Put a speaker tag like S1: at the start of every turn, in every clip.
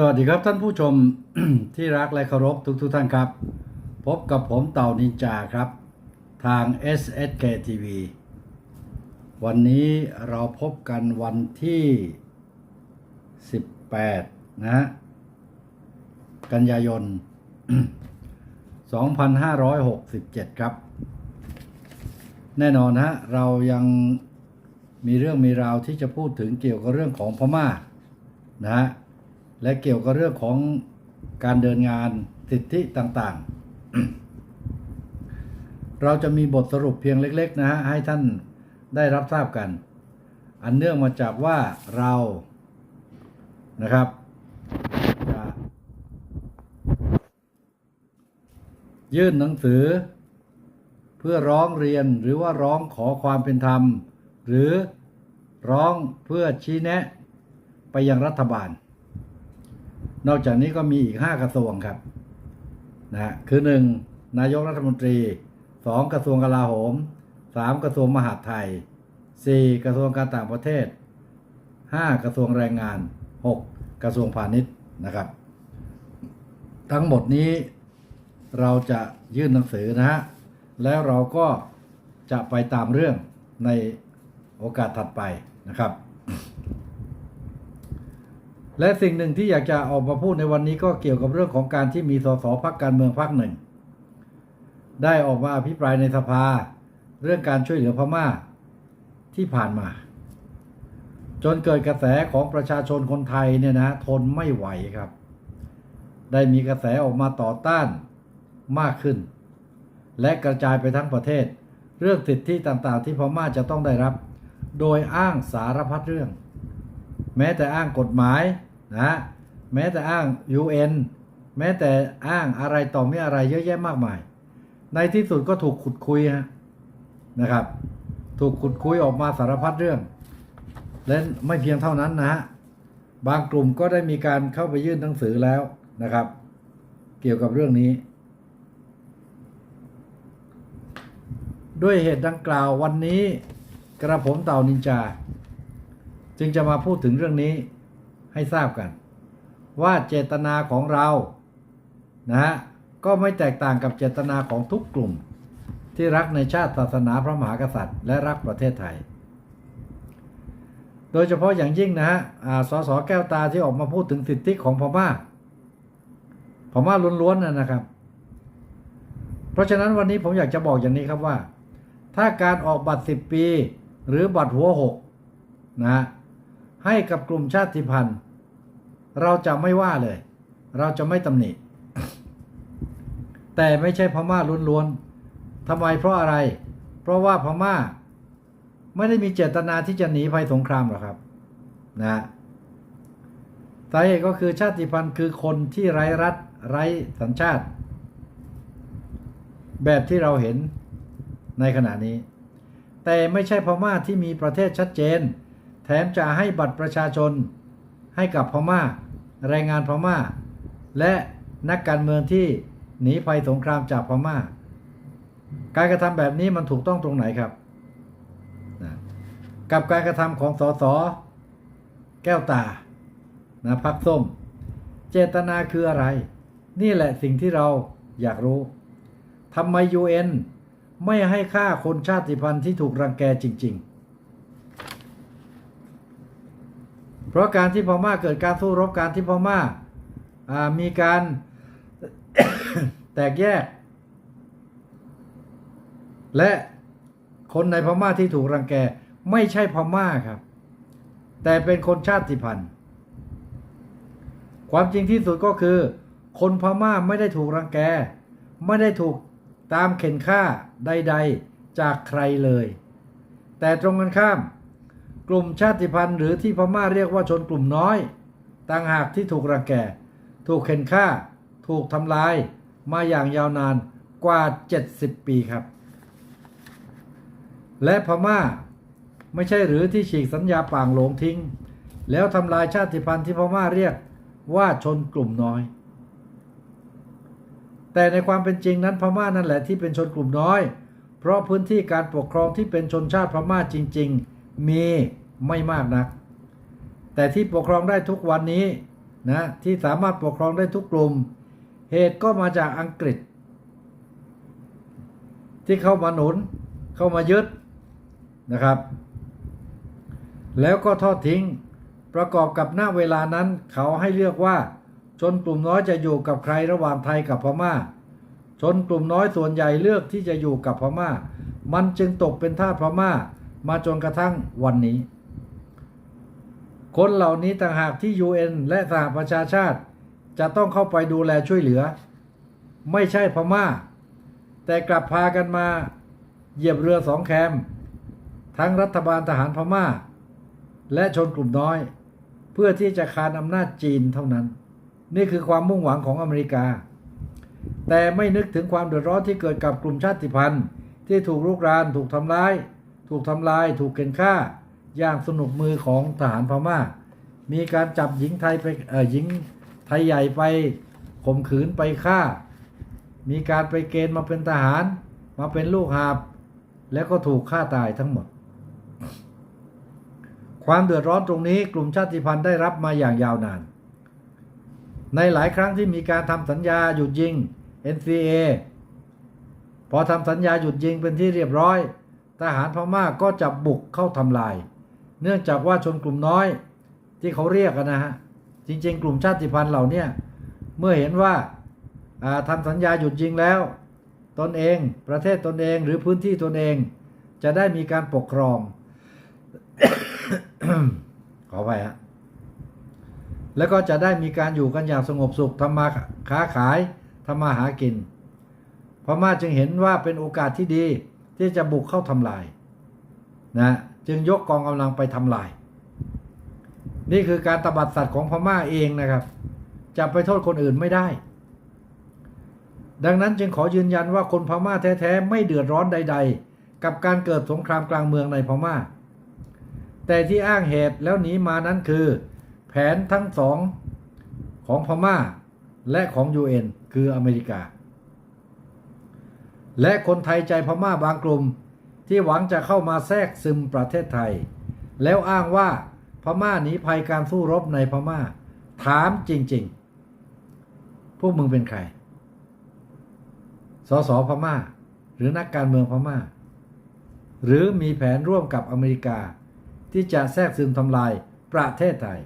S1: สวัสดีครับท่านผู้ชมที่รักและเคารพทุกทุกท่านครับ พบกับผมเต่านินจาครับ ทาง SSK TV วันนี้เราพบกันวันที่ 18 นะฮะกันยายน 2567 ครับ แน่นอนฮะเรายังมีเรื่องมีราวที่จะพูดถึงเกี่ยวกับเรื่องของพม่านะฮะ และเกี่ยวกับเรื่องของการเดินงานสิทธิต่างๆ เราจะมีบทสรุปเพียงเล็ก ๆ นะฮะ ให้ท่านได้รับทราบกัน อันเนื่องมาจากว่าเรานะครับจะยื่นหนังสือ เพื่อร้องเรียนหรือว่าร้องขอความเป็นธรรม หรือร้องเพื่อชี้แนะไปยังรัฐบาล นอกจากนี้ก็มีอีก 5 กระทรวงครับนะฮะคือ 1. นายกรัฐมนตรี 2. กระทรวงกลาโหม 3. กระทรวงมหาดไทย 4. กระทรวงการต่างประเทศ 5. กระทรวงแรงงาน 6. กระทรวงพาณิชย์นะครับ ทั้งหมดนี้เราจะยื่นหนังสือนะฮะแล้วเราก็จะไปตามเรื่องในโอกาสถัดไปนะครับ และสิ่งหนึ่งที่อยากจะออกมาพูดในวันนี้ก็เกี่ยวกับเรื่องของการที่มีสสพักการเมืองพักหนึ่ง ได้ออกมาอภิปรายในสภา เรื่องการช่วยเหลือพม่าที่ผ่านมา จนเกิดกระแสของประชาชนคนไทยเนี่ยนะทนไม่ไหวครับ ได้มีกระแสออกมาต่อต้านมากขึ้น และกระจายไปทั้งประเทศ เรื่องสิทธิต่างๆ ที่พม่าจะต้องได้รับ โดยอ้างสารพัดเรื่อง แม้แต่อ้างกฎหมาย นะแม้แต่อ้าง UN แม้แต่อ้างอะไรต่อไม่อะไรเยอะแยะมากมาย ในที่สุดก็ถูกขุดคุยฮะนะครับ ถูกขุดคุยออกมาสารพัดเรื่อง และไม่เพียงเท่านั้นนะฮะบางกลุ่มก็ได้มีการเข้าไปยื่นหนังสือแล้วนะครับ เกี่ยวกับเรื่องนี้ ด้วยเหตุดังกล่าววันนี้กระผมเต่านินจา จึงจะมาพูดถึงเรื่องนี้ ให้ทราบกัน ว่าเจตนาของเรานะฮะก็ไม่แตกต่างกับเจตนาของทุกกลุ่ม ที่รักในชาติศาสนาพระมหากษัตริย์ และรักประเทศไทย โดยเฉพาะอย่างยิ่งนะฮะอ่าสสแก้วตาที่ออกมาพูดถึงสิทธิของพม่าพม่าล้วนๆนะนะครับ เพราะฉะนั้นวันนี้ผมอยากจะบอกอย่างนี้ครับว่า ถ้าการออกบัตร 10 ปี หรือบัตรหัวหกนะฮะ ให้กับกลุ่มชาติพันธุ์ เราจะไม่ว่าเลย เราจะไม่ตำหนิ แต่ไม่ใช่พม่าล้วนๆทำไมเพราะอะไร เพราะว่าพม่า ไม่ได้มีเจตนาที่จะหนีภัยสงครามหรอกครับนะสาเหตุก็คือชาติพันธุ์คือคนที่ไร้รัฐไร้สัญชาติ แบบที่เราเห็นในขณะนี้ แต่ไม่ใช่พม่าที่มีประเทศชัดเจน แถมจะให้บัตรประชาชนให้กับพม่า แรงงานพม่า และนักการเมืองที่หนีภัยสงครามจากพม่า การกระทำแบบนี้มันถูกต้องตรงไหนครับนะกับการกระทำของสสแก้วตานะพักส้ม เจตนาคืออะไร นี่แหละสิ่งที่เราอยากรู้ทำไม UN ไม่ให้ค่าคนชาติพันธุ์ที่ถูกรังแกจริง ๆ เพราะการที่พม่าเกิดการสู้รบการที่พม่ามีการแตกแยก และคนในพม่าที่ถูกรังแกไม่ใช่พม่าครับ แต่เป็นคนชาติพันธุ์ ความจริงที่สุดก็คือ คนพม่าไม่ได้ถูกรังแก ไม่ได้ถูกตามเข็นฆ่าใด ๆ จากใครเลย แต่ตรงกันข้าม กลุ่มชาติพันธุ์ หรือที่พม่าเรียกว่าชนกลุ่มน้อย ต่างหากที่ถูกรังแก ถูกเข็นฆ่า ถูกทำลาย มาอย่างยาวนานกว่า 70 ปีครับ และพม่าไม่ใช่หรือที่ฉีกสัญญาป่างหลงทิ้ง แล้วทำลายชาติพันธุ์ที่พม่าเรียกว่าชนกลุ่มน้อย แต่ในความเป็นจริงนั้นพม่านั่นแหละที่เป็นชนกลุ่มน้อย เพราะพื้นที่การปกครองที่เป็นชนชาติพม่าจริง ๆ มีไม่มากนัก แต่ที่ปกครองได้ทุกวันนี้นะที่สามารถปกครองได้ทุกกลุ่ม เหตุก็มาจากอังกฤษ ที่เข้ามาหนุนเข้ามายึดนะครับ แล้วก็ทอดทิ้งประกอบกับหน้าเวลานั้นเขาให้เลือกว่า ชนกลุ่มน้อยจะอยู่กับใครระหว่างไทยกับพม่า ชนกลุ่มน้อยส่วนใหญ่เลือกที่จะอยู่กับพม่า มันจึงตกเป็นทาสพม่า มาจนกระทั่งวันนี้ คนเหล่านี้ต่างหากที่ UN และสหประชาชาติ จะต้องเข้าไปดูแลช่วยเหลือ ไม่ใช่พม่า แต่กลับพากันมาเหยียบเรือสองแคม ทั้งรัฐบาลทหารพม่า และชนกลุ่มน้อย เพื่อที่จะคานอำนาจจีนเท่านั้น นี่คือความมุ่งหวังของอเมริกา แต่ไม่นึกถึงความเดือดร้อนที่เกิดกับกลุ่มชาติพันธุ์ ที่ถูกลุกรานถูกทำร้าย ถูกทำลายถูกเกณฑ์ฆ่า อย่างสนุกมือของทหารพม่า มีการจับหญิงไทยไปเอ่อหญิงไทยใหญ่ไปข่มขืนไปฆ่า มีการไปเกณฑ์มาเป็นทหาร มาเป็นลูกหาบ แล้วก็ถูกฆ่าตายทั้งหมด ความเดือดร้อนตรงนี้กลุ่มชาติพันธุ์ได้รับมาอย่างยาวนาน ในหลายครั้งที่มีการทำสัญญาหยุดยิง NCA พอทำสัญญาหยุดยิงเป็นที่เรียบร้อย ทหารพม่าก็จะบุกเข้าทำลาย เนื่องจากว่าชนกลุ่มน้อยที่เขาเรียกกันนะฮะ จริงๆ กลุ่มชาติพันธุ์เหล่านี้เมื่อเห็นว่าอ่าทำสัญญาหยุดยิงแล้ว ตนเองประเทศตนเองหรือพื้นที่ตนเองจะได้มีการปกครอง ขอไปฮะ แล้วก็จะได้มีการอยู่กันอย่างสงบสุขทำมาค้าขายทำมาหากินพม่าจึงเห็นว่าเป็นโอกาสที่ดี ที่จะบุกเข้าทำลายนะจึงยกกองกำลังไปทำลาย นี่คือการตบัดสัตว์ของพม่าเองนะครับ จะไปโทษคนอื่นไม่ได้ ดังนั้นจึงขอยืนยันว่าคนพม่าแท้ๆ ไม่เดือดร้อนใด ๆ กับการเกิดสงครามกลางเมืองในพม่า แต่ที่อ้างเหตุแล้วหนีมานั้นคือ แผนทั้งสองของพม่าและของ UN คืออเมริกา และคนไทยใจพม่าบางกลุ่ม ที่หวังจะเข้ามาแทรกซึมประเทศไทย แล้วอ้างว่าพม่าหนีภัยการสู้รบในพม่า ถามจริง ๆ พวกมึงเป็นใคร สสพม่า หรือนักการเมืองพม่า หรือมีแผนร่วมกับอเมริกา ที่จะแทรกซึมทำลายประเทศไทย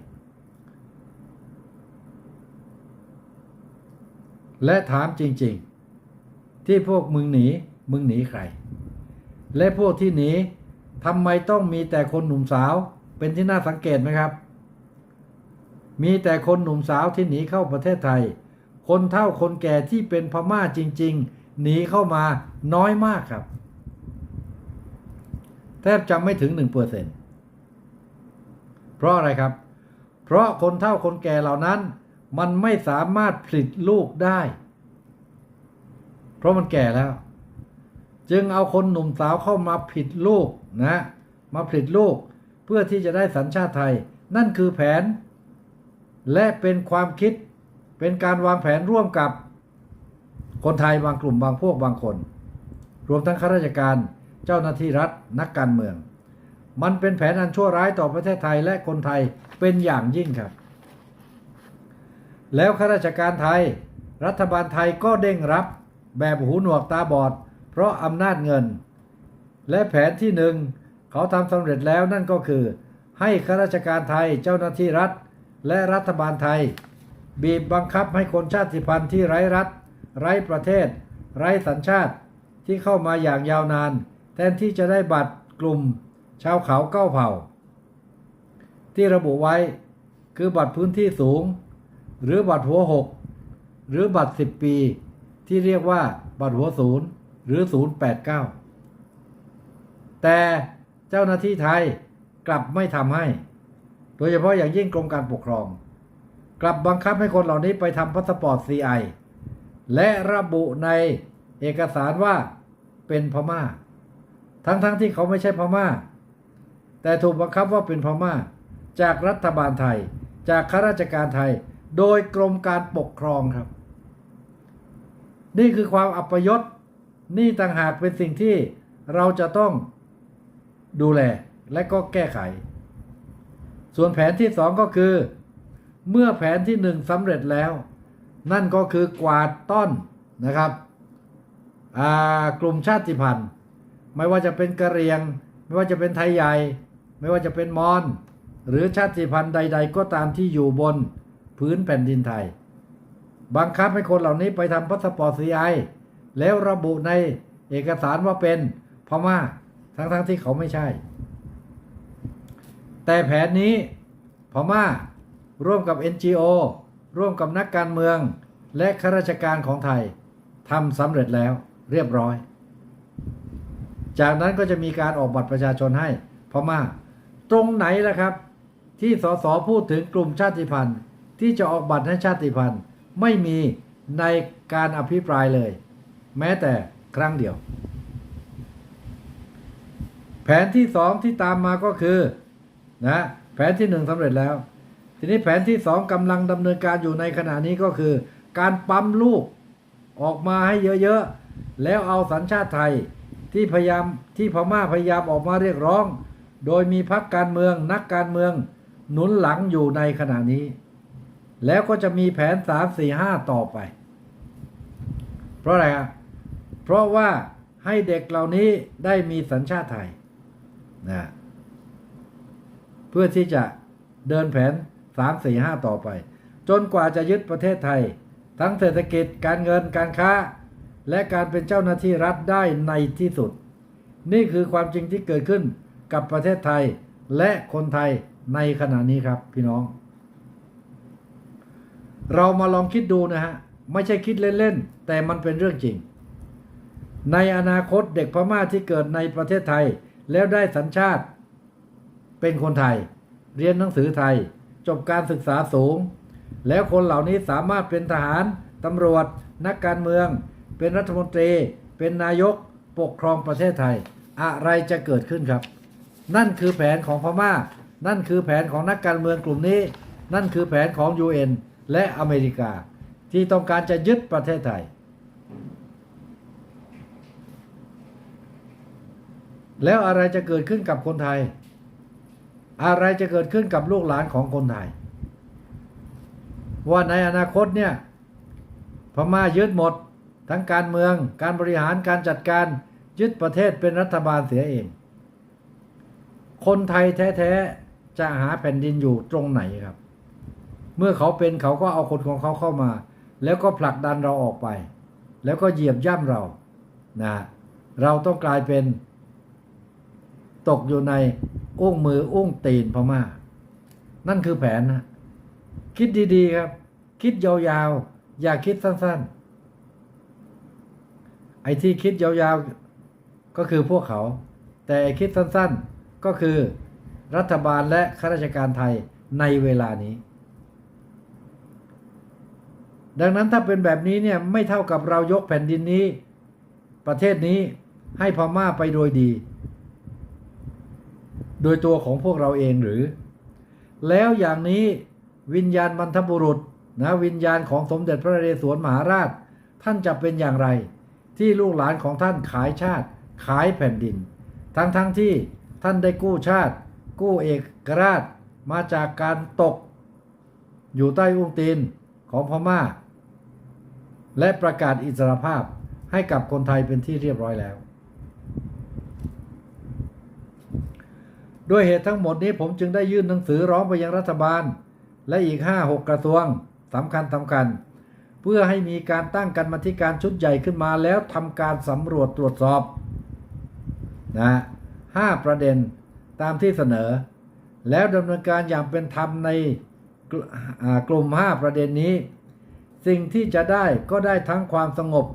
S1: และถามจริง ๆ ที่พวกมึงหนี มึงหนีใคร และพวกที่หนีทำไมต้องมีแต่คนหนุ่มสาว เป็นที่น่าสังเกตไหมครับ มีแต่คนหนุ่มสาวที่หนีเข้าประเทศไทย คนเฒ่าคนแก่ที่เป็นพม่าจริง ๆ หนีเข้ามาน้อยมากครับ แทบจะไม่ถึง 1%เพราะอะไรครับ เพราะคนเฒ่าคนแก่เหล่านั้น มันไม่สามารถผลิตลูกได้ เพราะมันแก่แล้ว จึงเอาคนหนุ่มสาวเข้ามาผลิตลูกนะ มาผลิตลูก เพื่อที่จะได้สัญชาติไทย นั่นคือแผน และเป็นความคิดเป็นการวางแผนร่วมกับคนไทยบางกลุ่มบางพวกบางคน รวมทั้งข้าราชการเจ้าหน้าที่รัฐนักการเมือง มันเป็นแผนอันชั่วร้ายต่อประเทศไทยและคนไทยเป็นอย่างยิ่งครับ แล้วข้าราชการไทย รัฐบาลไทยก็เด้งรับ แบบหูหนวกตาบอด เพราะอำนาจเงิน และแผนที่หนึ่งเขาทำสำเร็จแล้วนั่นก็คือ ให้ข้าราชการไทยเจ้าหน้าที่รัฐ และรัฐบาลไทย บีบบังคับให้คนชาติพันธุ์ที่ไร้รัฐ ไร้ประเทศ ไร้สัญชาติ ที่เข้ามาอย่างยาวนาน แทนที่จะได้บัตรกลุ่ม ชาวเขาเก้าเผ่า ที่ระบุไว้คือบัตรพื้นที่สูง หรือบัตรหัวหกหรือบัตร 10 ปี ที่เรียกว่าบัตรหัวศูนย์หรือ 089 แต่เจ้าหน้าที่ไทยกลับไม่ทำให้ โดยเฉพาะอย่างยิ่งกรมการปกครอง กลับบังคับให้คนเหล่านี้ไปทำพาสปอร์ต CI และระบุในเอกสารว่าเป็นพม่า ทั้งๆทที่เขาไม่ใช่พม่า แต่ถูกบังคับว่าเป็นพม่า จากรัฐบาลไทย จากข้าราชการไทย โดยกรมการปกครองครับ นี่คือความอัปยศนี่ต่างหากเป็นสิ่งที่เราจะต้องดูแลและก็แก้ไข ส่วนแผนที่สองก็คือ เมื่อแผนที่หนึ่งสำเร็จแล้ว นั่นก็คือกวาดต้อนนะครับกลุ่มชาติพันธุ์ ไม่ว่าจะเป็นกะเรียง ไม่ว่าจะเป็นไทยใหญ่ ไม่ว่าจะเป็นมอญหรือชาติพันธุ์ใด ๆ ก็ตามที่อยู่บนพื้นแผ่นดินไทย บังคับให้คนเหล่านี้ไปทำพาสปอร์ตซีไอแล้วระบุในเอกสารว่าเป็นพม่าทั้งๆทที่เขาไม่ใช่ แต่แผนนี้พม่าร่วมกับ NGO ร่วมกับนักการเมือง และข้าราชการของไทยทำสำเร็จแล้วเรียบร้อย จากนั้นก็จะมีการออกบัตรประชาชนให้พม่า ตรงไหนล่ะครับ ที่สสพูดถึงกลุ่มชาติพันธุ์ ที่จะออกบัตรให้ชาติพันธุ์ ไม่มีในการอภิปรายเลย แม้แต่ครั้งเดียว แผนที่สองที่ตามมาก็คือนะแผนที่หนึ่งสำเร็จแล้ว ทีนี้แผนที่สองกำลังดำเนินการอยู่ในขณะนี้ก็คือ การปั๊มลูกออกมาให้เยอะๆ แล้วเอาสัญชาติไทยที่พยายามที่พม่าพยายามออกมาเรียกร้อง โดยมีพรรคการเมืองนักการเมืองหนุนหลังอยู่ในขณะนี้ แล้วก็จะมีแผนสามสี่ห้าต่อไป เพราะอะไรครับเพราะว่าให้เด็กเหล่านี้ได้มีสัญชาติไทยนะเพื่อที่จะเดินแผน3 4 5ต่อไป จนกว่าจะยึดประเทศไทย ทั้งเศรษฐกิจการเงินการค้า และการเป็นเจ้าหน้าที่รัฐได้ในที่สุด นี่คือความจริงที่เกิดขึ้นกับประเทศไทยและคนไทยในขณะนี้ครับพี่น้อง เรามาลองคิดดูนะฮะ ไม่ใช่คิดเล่นๆ แต่มันเป็นเรื่องจริง ในอนาคตเด็กพม่าที่เกิดในประเทศไทย แล้วได้สัญชาติ เป็นคนไทย เรียนหนังสือไทย จบการศึกษาสูง แล้วคนเหล่านี้สามารถเป็นทหาร ตำรวจ นักการเมือง เป็นรัฐมนตรี เป็นนายกปกครองประเทศไทย อะไรจะเกิดขึ้นครับ นั่นคือแผนของพม่า นั่นคือแผนของนักการเมืองกลุ่มนี้ นั่นคือแผนของ UN และอเมริกาที่ต้องการจะยึดประเทศไทย แล้วอะไรจะเกิดขึ้นกับคนไทย อะไรจะเกิดขึ้นกับลูกหลานของคนไทย ว่าในอนาคตเนี่ยพม่ายึดหมดทั้งการเมืองการบริหารการจัดการยึดประเทศเป็นรัฐบาลเสียเอง คนไทยแท้ ๆ จะหาแผ่นดินอยู่ตรงไหนครับ เมื่อเขาเป็นเขาก็เอาคนของเขาเข้ามา แล้วก็ผลักดันเราออกไป แล้วก็เหยียบย่ำเรานะเราต้องกลายเป็นตกอยู่ในอุ้งมืออุ้งตีนพม่า นั่นคือแผนนะคิดดีๆครับ คิดยาวๆ อย่าคิดสั้นๆ ไอ้ที่คิดยาวๆ ก็คือพวกเขา แต่คิดสั้นๆ ก็คือรัฐบาลและข้าราชการไทยในเวลานี้ ดังนั้นถ้าเป็นแบบนี้เนี่ยไม่เท่ากับเรายกแผ่นดินนี้ ประเทศนี้ให้พม่าไปโดยดี โดยตัวของพวกเราเองหรือ แล้วอย่างนี้วิญญาณบรรทบุรุษนะวิญญาณของสมเด็จพระนเรศวรมหาราช ท่านจะเป็นอย่างไร ที่ลูกหลานของท่านขายชาติ ขายแผ่นดิน ทั้งทั้งที่ท่านได้กู้ชาติ กู้เอกราชมาจากการตก อยู่ใต้อุ้งตีนของพม่า และประกาศอิสรภาพให้กับคนไทยเป็นที่เรียบร้อยแล้ว ด้วยเหตุทั้งหมดนี้ผมจึงได้ยื่นหนังสือร้องไปยังรัฐบาล และอีก 5-6 กระทรวงสำคัญสำคัญ เพื่อให้มีการตั้งกันมธิการชุดใหญ่ขึ้นมาแล้วทำการสำรวจตรวจสอบนะห้าประเด็นตามที่เสนอ แล้วดำเนินการอย่างเป็นธรรมในกลอ่ากลุ่ม 5 ประเด็นนี้ สิ่งที่จะได้ก็ได้ทั้งความสงบ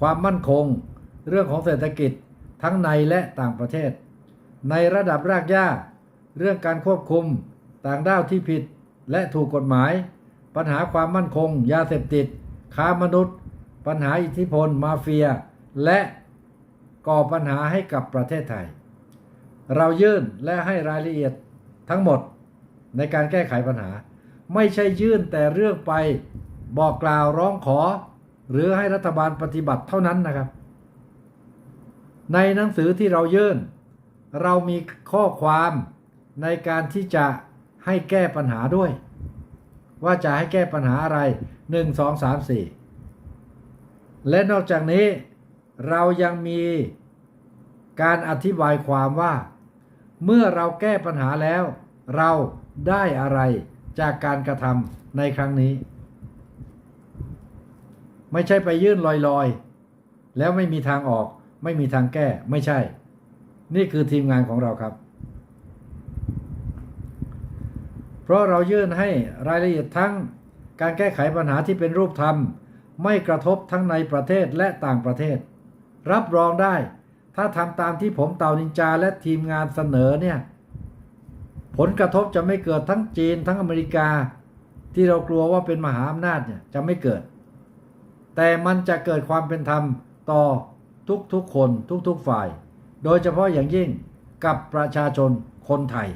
S1: ความมั่นคง เรื่องของเศรษฐกิจทั้งในและต่างประเทศ ในระดับรากหญ้า เรื่องการควบคุม ต่างด้าวที่ผิดและถูกกฎหมาย ปัญหาความมั่นคง ยาเสพติด ค้ามนุษย์ ปัญหาอิทธิพล มาเฟีย และก่อปัญหาให้กับประเทศไทย เรายื่นและให้รายละเอียดทั้งหมดในการแก้ไขปัญหา ไม่ใช่ยื่นแต่เรื่องไป บอกกล่าวร้องขอ หรือให้รัฐบาลปฏิบัติเท่านั้นนะครับ ในหนังสือที่เรายื่น เรามีข้อความในการที่จะให้แก้ปัญหาด้วย ว่าจะให้แก้ปัญหาอะไรหนึ่งสองสามสี่และนอกจากนี้เรายังมีการอธิบายความว่า เมื่อเราแก้ปัญหาแล้ว เราได้อะไรจากการกระทำในครั้งนี้ ไม่ใช่ไปยื่นลอยๆ แล้วไม่มีทางออก ไม่มีทางแก้ ไม่ใช่ นี่คือทีมงานของเราครับ เพราะเรายื่นให้รายละเอียดทั้งการแก้ไขปัญหาที่เป็นรูปธรรม ไม่กระทบทั้งในประเทศและต่างประเทศ รับรองได้ ถ้าทำตามที่ผมเต่านินจาและทีมงานเสนอเนี่ย ผลกระทบจะไม่เกิดทั้งจีนทั้งอเมริกา ที่เรากลัวว่าเป็นมหาอำนาจเนี่ยจะไม่เกิด แต่มันจะเกิดความเป็นธรรมต่อทุกๆคนทุกๆฝ่าย โดยเฉพาะอย่างยิ่งกับประชาชนคนไทย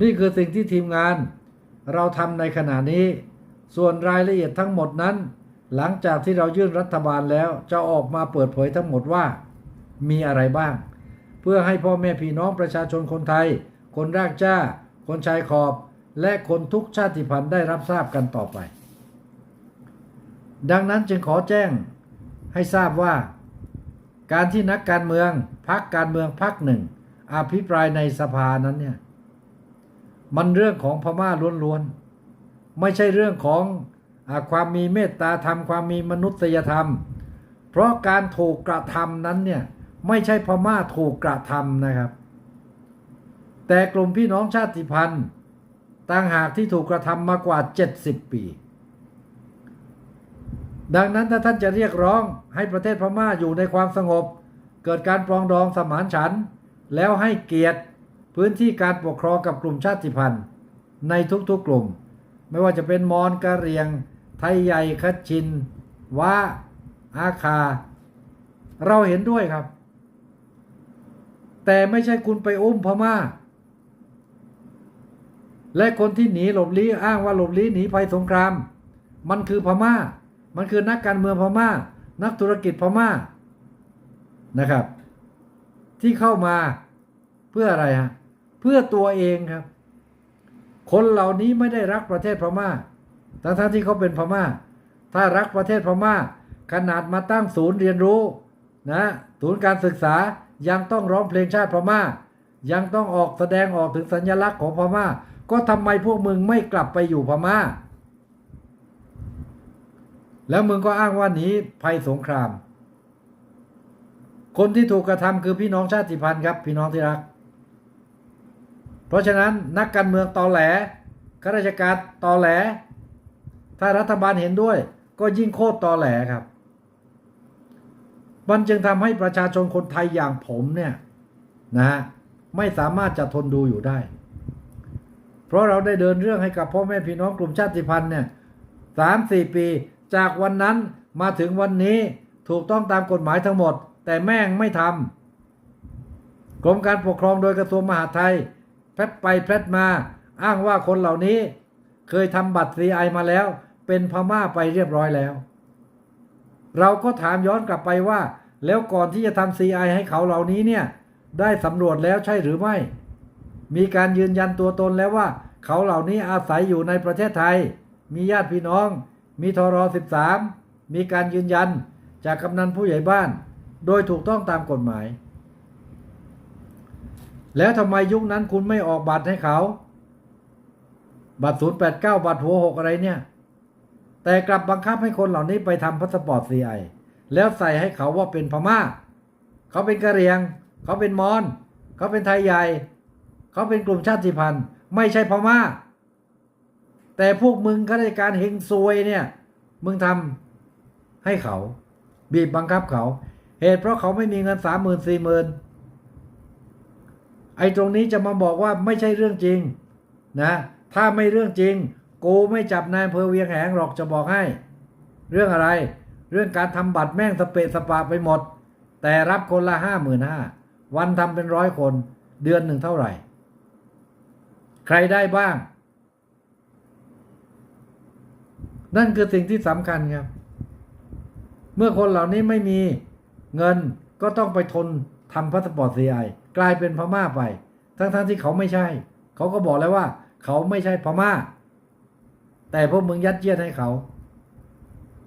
S1: นี่คือสิ่งที่ทีมงานเราทำในขณะนี้ ส่วนรายละเอียดทั้งหมดนั้น หลังจากที่เรายื่นรัฐบาลแล้วจะออกมาเปิดเผยทั้งหมดว่า มีอะไรบ้าง เพื่อให้พ่อแม่พี่น้องประชาชนคนไทย คนรากจ้า คนชายขอบ และคนทุกชาติพันธุ์ได้รับทราบกันต่อไป ดังนั้นจึงขอแจ้งให้ทราบว่า การที่นักการเมืองพักการเมืองพักหนึ่ง อภิปรายในสภานั้นเนี่ยมันเรื่องของพม่าล้วนๆ ไม่ใช่เรื่องของอความมีเมตตาธรรมความมีมนุษยธรรม เพราะการถูกกระทำนั้นเนี่ยไม่ใช่พม่าถูกกระทำนะครับ แต่กลุ่มพี่น้องชาติพันธุ์ต่างหากที่ถูกกระทำมากว่า 70 ปี ดังนั้นถ้าท่านจะเรียกร้องให้ประเทศพม่าอยู่ในความสงบ เกิดการปรองดองสมานฉันท์แล้วให้เกียรติพื้นที่การปกครองกับกลุ่มชาติพันธุ์ ในทุกๆกลุ่ม ไม่ว่าจะเป็นมอญกะเหรียง ไทยใหญ่คัดชินว้าอาคา เราเห็นด้วยครับ แต่ไม่ใช่คุณไปอุ้มพม่า และคนที่หนีหลบลี้อ้างว่าหลบลี้หนีภัยสงคราม มันคือพม่า มันคือนักการเมืองพม่า นักธุรกิจพม่านะครับ ที่เข้ามาเพื่ออะไรฮะเพื่อตัวเองครับ คนเหล่านี้ไม่ได้รักประเทศพม่าทั้งทั้งที่เขาเป็นพม่า ถ้ารักประเทศพม่า ขนาดมาตั้งศูนย์เรียนรู้นะศูนย์การศึกษายังต้องร้องเพลงชาติพม่า ยังต้องออกแสดงออกถึงสัญลักษณ์ของพม่า ก็ทำไมพวกมึงไม่กลับไปอยู่พม่า แล้วมึงก็อ้างว่าหนีภัยสงคราม คนที่ถูกกระทำคือพี่น้องชาติพันธุ์ครับ พี่น้องที่รัก เพราะฉะนั้นนักการเมืองตอแหลข้าราชการตอแหล ถ้ารัฐบาลเห็นด้วย ก็ยิ่งโคตรตอแหลครับ มันจึงทำให้ประชาชนคนไทยอย่างผมเนี่ยนะฮะไม่สามารถจะทนดูอยู่ได้ เพราะเราได้เดินเรื่องให้กับพ่อแม่พี่น้องกลุ่มชาติพันธุ์เนี่ยสามสี่ปี จากวันนั้นมาถึงวันนี้ถูกต้องตามกฎหมายทั้งหมด แต่แม่งไม่ทำกรมการปกครองโดยกระทรวงมหาดไทยแพทไปแพทมา อ้างว่าคนเหล่านี้เคยทำบัตร CI มาแล้ว เป็นพม่าไปเรียบร้อยแล้ว เราก็ถามย้อนกลับไปว่า แล้วก่อนที่จะทำ CI ให้เขาเหล่านี้เนี่ย ได้สำรวจแล้วใช่หรือไม่ มีการยืนยันตัวตนแล้วว่า เขาเหล่านี้อาศัยอยู่ในประเทศไทย มีญาติพี่น้อง มีทร13 มีการยืนยันจากกำนันผู้ใหญ่บ้าน โดยถูกต้องตามกฎหมาย แล้วทำไมยุคนั้นคุณไม่ออกบัตรให้เขา บัตร 089 บัตรหัวหกอะไรเนี่ย แต่กลับบังคับให้คนเหล่านี้ไปทำพาสปอร์ต CI แล้วใส่ให้เขาว่าเป็นพม่า เขาเป็นกะเหรียง เขาเป็นมอญเขาเป็นไทยใหญ่ เขาเป็นกลุ่มชาติพันธุ์ ไม่ใช่พม่า แต่พวกมึงข้าราชการเฮงซวยเนี่ย มึงทำให้เขา บีบบังคับเขา เหตุเพราะเขาไม่มีเงินสามหมื่นสี่หมื่นไอ้ตรงนี้จะมาบอกว่าไม่ใช่เรื่องจริงนะ ถ้าไม่เรื่องจริง กูไม่จับนายอำเภอเวียงแหงหรอกจะบอกให้ เรื่องอะไร เรื่องการทำบัตรแม่งสเปะสปาไปหมด แต่รับคนละห้าหมื่นห้าวันทำเป็นร้อยคน เดือนหนึ่งเท่าไหร่ ใครได้บ้าง นั่นคือสิ่งที่สำคัญครับ เมื่อคนเหล่านี้ไม่มีเงินก็ต้องไปทนทำพาสปอร์ต CI กลายเป็นพม่าไป ทั้งๆทที่เขาไม่ใช่ เขาก็บอกแล้วว่า เขาไม่ใช่พม่า แต่พวกมึงยัดเยียดให้เขา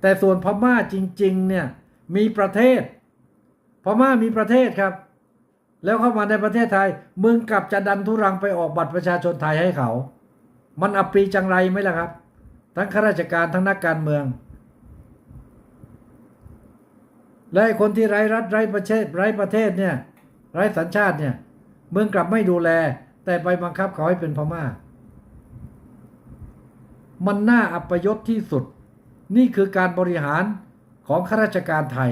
S1: แต่ส่วนพม่าจริง ๆ เนี่ยมีประเทศ พม่ามีประเทศครับ แล้วเข้ามาในประเทศไทย มึงกลับจะดันทุรังไปออกบัตรประชาชนไทยให้เขา มันอับปรีจังไรไหมล่ะครับ ทั้งข้าราชการทั้งนักการเมือง และคนที่ไร้รัฐไร้ประเทศไร้ประเทศเนี่ยไร้สัญชาติเนี่ยเมึงกลับไม่ดูแล แต่ไปบังคับเขาให้เป็นพม่า มันน่าอัปยศที่สุด นี่คือการบริหารของข้าราชการไทย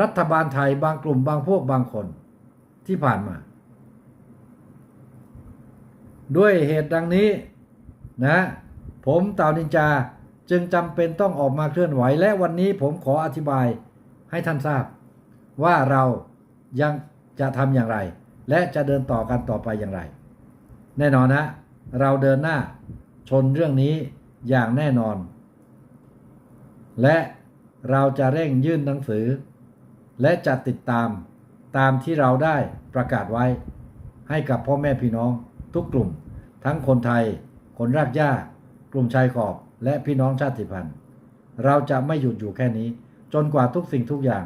S1: รัฐบาลไทยบางกลุ่มบางพวกบางคนที่ผ่านมา ด้วยเหตุดังนี้นะ ผมเต่านินจาจึงจำเป็นต้องออกมาเคลื่อนไหว และวันนี้ผมขออธิบายให้ท่านทราบ ว่าเรายังจะทำอย่างไร และจะเดินต่อกันต่อไปอย่างไร แน่นอนนะ เราเดินหน้าชนเรื่องนี้อย่างแน่นอน และเราจะเร่งยื่นหนังสือ และจะติดตามตามที่เราได้ประกาศไว้ ให้กับพ่อแม่พี่น้องทุกกลุ่ม ทั้งคนไทย คนรากหญ้า กลุ่มชายขอบและพี่น้องชาติพันธุ์ เราจะไม่หยุดอยู่แค่นี้ จนกว่าทุกสิ่งทุกอย่าง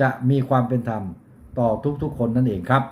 S1: จะมีความเป็นธรรมต่อทุกๆคนนั่นเองครับ